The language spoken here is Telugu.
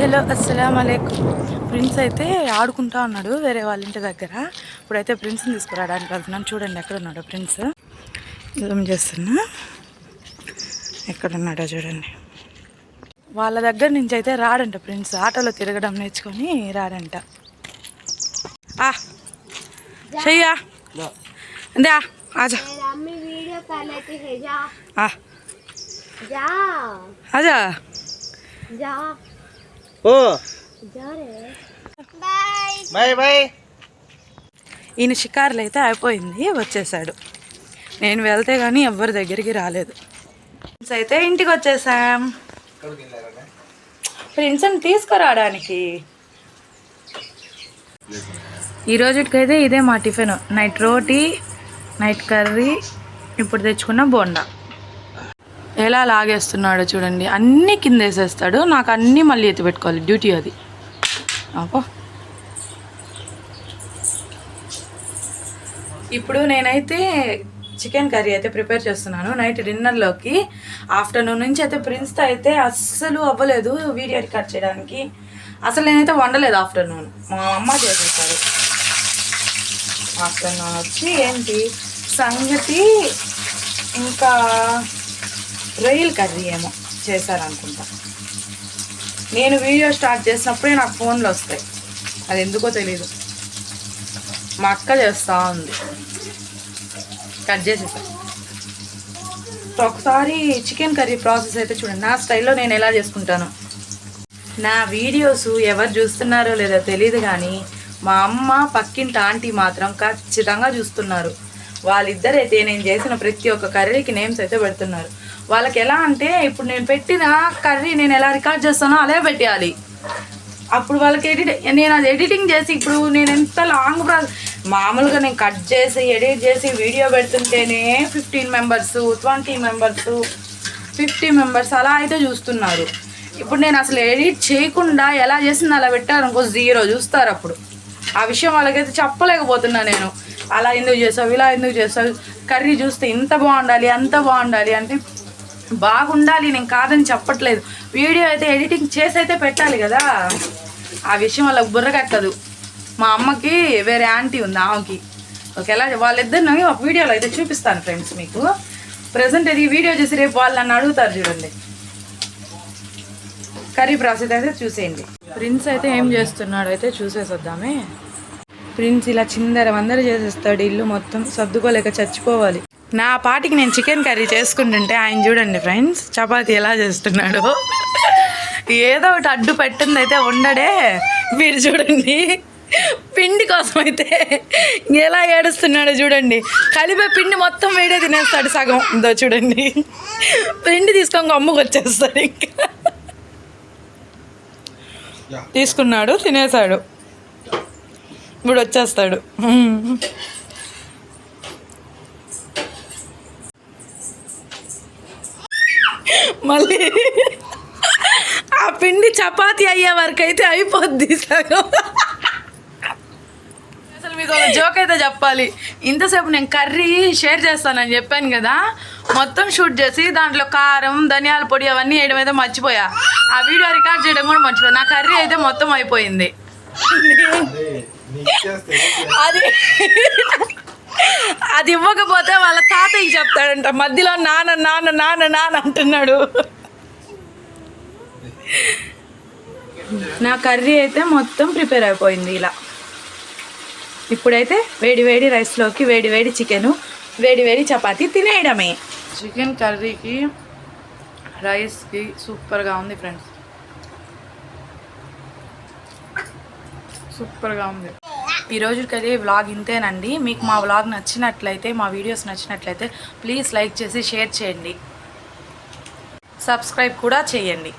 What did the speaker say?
హలో అస్సలం అలైకుమ్ ప్రిన్స్ అయితే ఆడుకుంటా ఉన్నాడు వేరే వాళ్ళ ఇంటి దగ్గర. ఇప్పుడైతే ప్రిన్స్ని తీసుకురావడానికి వెళ్తున్నాను. చూడండి ఎక్కడ ఉన్నాడు ప్రిన్స్. ఏం చేస్తున్నా. ఎక్కడ ఉన్నాడో చూడండి. వాళ్ళ దగ్గర నుంచి అయితే రాడంట ప్రిన్స్. ఆటోలో తిరగడం నేర్చుకొని రాడంట. చెయ్యా. అందే ఓ. బాయ్. బాయ్. ఈయన షికార్లు అయితే అయిపోయింది వచ్చేసాడు. నేను వెళ్తే కానీ ఎవరి దగ్గరికి రాలేదు. ఫ్రెండ్స్ అయితే ఇంటికి వచ్చేసాం. ఫ్రెండ్స్ని తీసుకురావడానికి. ఈ ఇదే మా tiffin. Night roti night curry ఇప్పుడు తెచ్చుకున్న బోండా. ఎలా లాగేస్తున్నాడో చూడండి. అన్నీ కింద వేసేస్తాడు నాకు అన్నీ మళ్ళీ ఎత్తి పెట్టుకోవాలి. డ్యూటీ అది. అపో ఇప్పుడు నేనైతే చికెన్ కర్రీ అయితే ప్రిపేర్ చేస్తున్నాను. నైట్ డిన్నర్లోకి ఆఫ్టర్నూన్ నుంచి అయితే ప్రిన్స్తో అయితే అస్సలు అవ్వలేదు వీడియో రికార్డ్ చేయడానికి. అసలు నేనైతే వండలేదు ఆఫ్టర్నూన్. మా అమ్మ చేసేస్తారు ఆఫ్టర్నూన్ వచ్చి ఏంటి సంగతి? ఇంకా రొయ్యల కర్రీ ఏమో చేశారనుకుంటా. నేను వీడియో స్టార్ట్ చేసినప్పుడే నాకు ఫోన్లు వస్తాయి. అది ఎందుకో తెలీదు. మా అక్క చేస్తూ ఉంది. కట్ చేసేసా. ఒకసారి చికెన్ కర్రీ ప్రాసెస్ అయితే చూడండి. నా స్టైల్లో నేను ఎలా చేసుకుంటాను? నా వీడియోస్ ఎవరు చూస్తున్నారో లేదో తెలియదు కానీ మా అమ్మ పక్కింటి ఆంటీ మాత్రం ఖచ్చితంగా చూస్తున్నారు. వాళ్ళిద్దరైతే నేను చేసిన ప్రతి ఒక్క కర్రీకి నేమ్స్ అయితే పెడుతున్నారు. వాళ్ళకి ఎలా అంటే ఇప్పుడు నేను పెట్టిన కర్రీ నేను ఎలా రికార్డ్ చేస్తానో అలా పెట్టేయాలి. అప్పుడు వాళ్ళకి ఎడిట్ నేను అది ఎడిటింగ్ చేసి ఇప్పుడు నేను ఎంత లాంగ్ ప్రా మామూలుగా నేను కట్ చేసి ఎడిట్ చేసి video పెడుతుంటేనే fifteen members twenty members fifty members అలా అయితే చూస్తున్నారు. ఇప్పుడు నేను అసలు ఎడిట్ చేయకుండా ఎలా చేసింది అలా పెట్టారు అనుకో జీరో చూస్తారు అప్పుడు. ఆ విషయం వాళ్ళకైతే చెప్పలేకపోతున్నా నేను. అలా ఎందుకు చేసావు ఇలా ఎందుకు చేసావు కర్రీ చూస్తే ఇంత బాగుండాలి అంత బాగుండాలి అంటే బాగుండాలి నేను కాదని చెప్పట్లేదు. వీడియో అయితే ఎడిటింగ్ చేసి అయితే పెట్టాలి కదా. ఆ విషయం వాళ్ళకి బుర్రగట్టదు మా అమ్మకి వేరే ఆంటీ ఉంది ఆమెకి. ఓకేలా? వాళ్ళిద్దరిని ఒక వీడియోలో అయితే చూపిస్తాను ఫ్రెండ్స్ మీకు. ప్రజెంట్ ఇది వీడియో చేసి రేపు వాళ్ళు నన్ను అడుగుతారు చూడండి. కర్రీ ప్రాసెస్ అయితే చూసేయండి. ప్రిన్స్ అయితే ఏం చేస్తున్నాడు అయితే చూసేసొద్దామే. ప్రిన్స్ ఇలా చిందర వందర చేసేస్తాడు ఇల్లు మొత్తం సర్దుకోలేక చచ్చిపోవాలి. నా పాటికి నేను చికెన్ కర్రీ చేసుకుంటుంటే ఆయన చూడండి ఫ్రెండ్స్ చపాతీ ఎలా చేస్తున్నాడు. ఏదో ఒకటి అడ్డు పెట్టింది అయితే ఉండడే. మీరు చూడండి పిండి కోసం అయితే ఎలా ఏడుస్తున్నాడో చూడండి. కలిపే పిండి మొత్తం వేడే తినేస్తాడు సగం. ఇదో చూడండి పిండి తీసుకొని అమ్ముకు వచ్చేస్తాడు ఇంకా. తీసుకున్నాడు తినేసాడు ఇప్పుడు వచ్చేస్తాడు. మళ్ళీ ఆ పిండి చపాతి అయ్యే వరకు అయితే అయిపోద్ది సగం. అసలు మీకు ఒక జోక్ అయితే చెప్పాలి. ఇంతసేపు నేను కర్రీ షేర్ చేస్తానని చెప్పాను కదా మొత్తం షూట్ చేసి దాంట్లో కారం ధనియాల పొడి అవన్నీ వేయడం అయితే మర్చిపోయా. ఆ వీడియో రికార్డ్ చేయడం కూడా మర్చిపోయా. నా కర్రీ అయితే మొత్తం అయిపోయింది. అది అది ఇవ్వకపోతే వాళ్ళ తాతయ్యకి చెప్తాడంట. మధ్యలో నాన్న నాన్న నాన్న నాన్న అంటున్నాడు. నా కర్రీ అయితే మొత్తం ప్రిపేర్ అయిపోయింది ఇలా. ఇప్పుడైతే వేడి వేడి రైస్లోకి వేడి వేడి చికెను వేడి వేడి చపాతీ తినేయడమే. చికెన్ కర్రీకి రైస్కి సూపర్గా ఉంది ఫ్రెండ్స్. సూపర్గా ఉంది. ఈ రోజుకైతే వ్లాగ్ ఇంతేనండి. మీకు మా వ్లాగ్ నచ్చినట్లయితే మా వీడియోస్ నచ్చినట్లయితే ప్లీజ్ లైక్ చేసి షేర్ చేయండి. సబ్స్క్రైబ్ కూడా చేయండి.